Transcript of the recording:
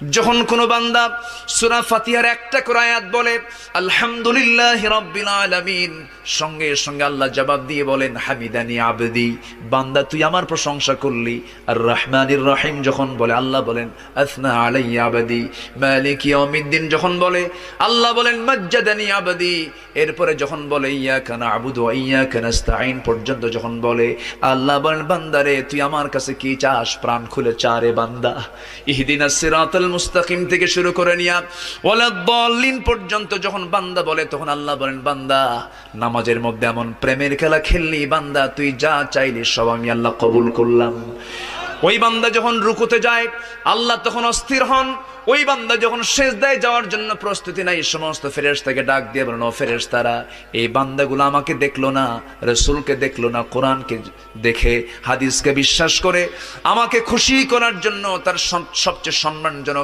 যখন কোনো বান্দা সুরা ফাতিহার একটা করে আয়াত বলে, আলহামদুলিল্লাহ সঙ্গে সঙ্গে আল্লাহ জবাব দিয়ে বলেন, হামিদানি আবদি বান্দা, তুই আমার প্রশংসা করলি আর রহমানির রহিম যখন বলে, আল্লাহ বলেন, আসনা আলাই আবদি মালিক ইয়াউমিদ্দিন যখন বলে, আল্লাহ বলেন, মজ্জাদানি আবদি এরপরে যখন বলে, ইয়াকা নাবুদু ওয়া ইয়াকা নাস্তাঈন পর্যন্ত যখন বলে, আল্লাহ বান্দারে, তুই আমার কাছে কি চাস? প্রাণ খুলে চারে বান্দা। ইহদিনাস সিরাতাল মুস্তাকিম থেকে শুরু করে নিয়া ওয়ালাদ-দাল্লিন পর্যন্ত যখন বান্দা বলে, তখন আল্লাহ বলেন, বান্দা, নামাজের মধ্যে এমন প্রেমের খেলা খেললি, বান্দা, তুই যা চাইলি সব আমি আল্লাহ কবুল করলাম। ওই বান্দা যখন রুকুতে যায়, আল্লাহ তখন অস্থির হন। ওই বান্দা যখন শেষ দেয় যাওয়ার জন্য প্রস্তুতি নাই সমস্ত ফেরেশ তাকে ডাক দিয়ে বলেন ও ফেরেশ তারা এই বান্দাগুলো আমাকে দেখল না, রসুলকে দেখল না, কোরআনকে দেখে, হাদিসকে বিশ্বাস করে, আমাকে খুশি করার জন্য তার সব- সবচেয়ে সম্মানজনক